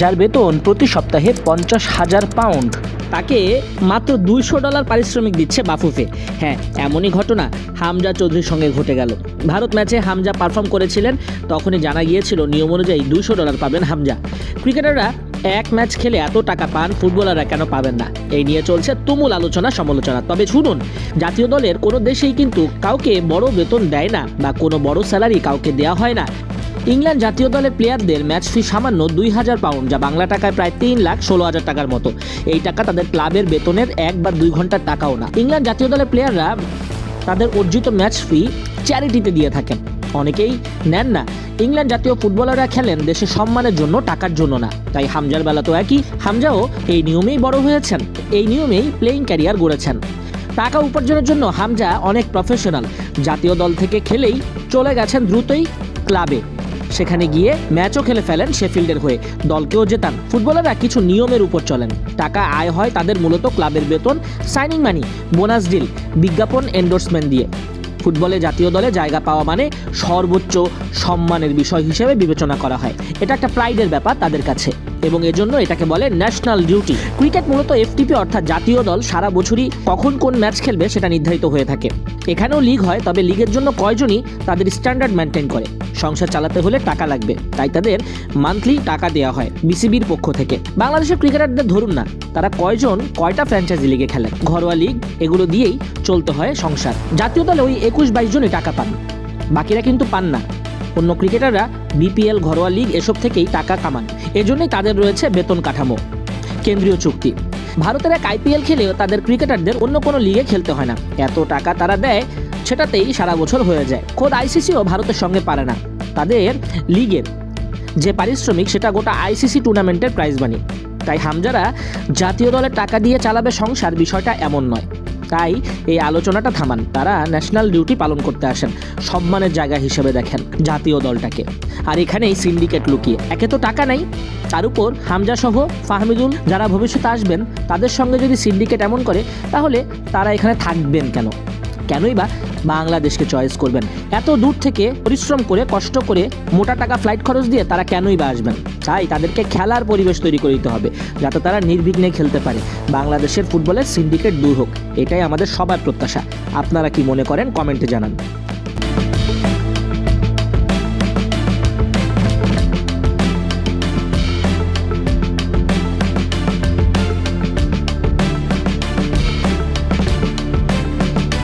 যার বেতন প্রতি সপ্তাহে পঞ্চাশ হাজার পাউন্ড। তাকে মাত্র দুইশো ডলার পারিশ্রমিক দিচ্ছে বাফুফে। হ্যাঁ এমনই ঘটনা হামজা চৌধুরীর সঙ্গে ঘটে গেল। ভারত ম্যাচে হামজা পারফর্ম করেছিলেন, তখনই জানা গিয়েছিল নিয়ম অনুযায়ী দুইশো ডলার পাবেন হামজা। ক্রিকেটাররা এক ম্যাচ খেলে এত টাকা পান, ফুটবলাররা কেন পাবেন না? এই নিয়ে চলছে তুমুল আলোচনা, সমালোচনা। তবে শুনুন, জাতীয় দলের কোনো দেশেই কিন্তু কাউকে বড় বেতন দেয় না বা কোনো বড় স্যালারি কাউকে দেওয়া হয় না। ইংল্যান্ড জাতীয় দলের প্লেয়ারদের ম্যাচ ফি সামান্য দুই হাজার পাউন্ড, যা বাংলা টাকায় প্রায় তিন লাখ ষোলো হাজার টাকার মতো। এই টাকা তাদের ক্লাবের বেতনের এক বা দুই ঘণ্টার টাকাও না। ইংল্যান্ড জাতীয় দলের প্লেয়াররা তাদের অর্জিত ম্যাচ ফি চ্যারিটিতে দিয়ে থাকেন। অনেকেই নেন না। ইংল্যান্ড জাতীয় ফুটবলাররা খেলেন দেশের সম্মানের জন্য, টাকার জন্য না। তাই হামজার বেলা তো একই। হামজাও এই নিয়মেই বড় হয়েছেন। এই নিয়মেই প্লেয়িং ক্যারিয়ার গড়েছেন। টাকা উপার্জনের জন্য হামজা অনেক প্রফেশনাল জাতীয় দল থেকে খেলেই চলে গেছেন দ্রুতই ক্লাবে। সেখানে গিয়ে ম্যাচও খেলে ফেলেন শেফিল্ডের হয়ে। দলকেও জেতান। ফুটবলাররা কিছু নিয়মের উপর চলেন। টাকা আয় হয় তাদের মূলত ক্লাবের বেতন সাইনিং মানি বোনাস ডিল বিজ্ঞাপন এন্ডোর্সমেন্ট দিয়ে। ফুটবলে জাতীয় দলে জায়গা পাওয়া মানে সর্বোচ্চ সম্মানের বিষয় হিসেবে বিবেচনা করা হয়। এটা একটা প্রাইডের ব্যাপার তাদের কাছে। এবং এজন্য এটাকে বলে ন্যাশনাল ডিউটি ক্রিকেট মূলত এফটিপি অর্থাৎ জাতীয় দল সারা বছরই কখন কোন ম্যাচ খেলবে সেটা নির্ধারিত হয়ে থাকে। এখানেও লিগ হয়, তবে লিগের জন্য কয়জনই তাদের স্ট্যান্ডার্ড মেনটেন করে। সংসার চালাতে হলে টাকা লাগবে, তাই তাদের মান্থলি টাকা দেওয়া হয় বিসিবির পক্ষ থেকে। বাংলাদেশের ক্রিকেটারদের ধরুন না, তারা কয়জন কয়টা ফ্র্যাঞ্চাইজি লিগে খেলেন ঘরোয়া লিগ এগুলো দিয়েই চলতে হয় সংসার। জাতীয় দলে ওই একুশ বাইশ জনই টাকা পান। বাকিরা কিন্তু পান না। অন্য ক্রিকেটাররা বিপিএল ঘরোয়া লিগ এসব থেকেই টাকা কামান। এজন্যই তাদের রয়েছে বেতন কাঠামো। কেন্দ্রীয় চুক্তি। ভারতের এক আইপিএল খেলেও তাদের ক্রিকেটারদের অন্য কোনো লিগে খেলতে হয় না। এত টাকা তারা দেয়, সেটাতেই সারা বছর হয়ে যায়। খোদ আইসিসিও ভারতের সঙ্গে পারে না। তাদের লিগের যে পারিশ্রমিক, সেটা গোটা আইসিসি টুর্নামেন্টের প্রাইজ মানি তাই হামজারা জাতীয় দলের টাকা দিয়ে চালাবে সংসার, বিষয়টা এমন নয়। তাই এই আলোচনাটা থামান। তারা ন্যাশনাল ডিউটি পালন করতে আসেন, সম্মানের জায়গা হিসেবে দেখেন জাতীয় দলটাকে। আর এখানেই সিন্ডিকেট লুকিয়ে। একে তো টাকা নেই। তার উপর হামজাসহ ফাহমিদুল যারা ভবিষ্যতে আসবেন, তাদের সঙ্গে যদি সিন্ডিকেট এমন করে, তাহলে তারা এখানে থাকবেন কেন? কেনই বা বাংলাদেশকে চয়েস করবেন? এত দূর থেকে পরিশ্রম করে, কষ্ট করে মোটা টাকা ফ্লাইট খরচ দিয়ে তারা কেনই বা আসবেন? তাই তাদেরকে খেলার পরিবেশ তৈরি করে দিতে হবে, যাতে তারা নির্বিঘ্নে খেলতে পারে। বাংলাদেশের ফুটবলের সিন্ডিকেট দূর হোক, এটাই আমাদের সবার প্রত্যাশা। আপনারা কি মনে করেন? কমেন্টে জানান।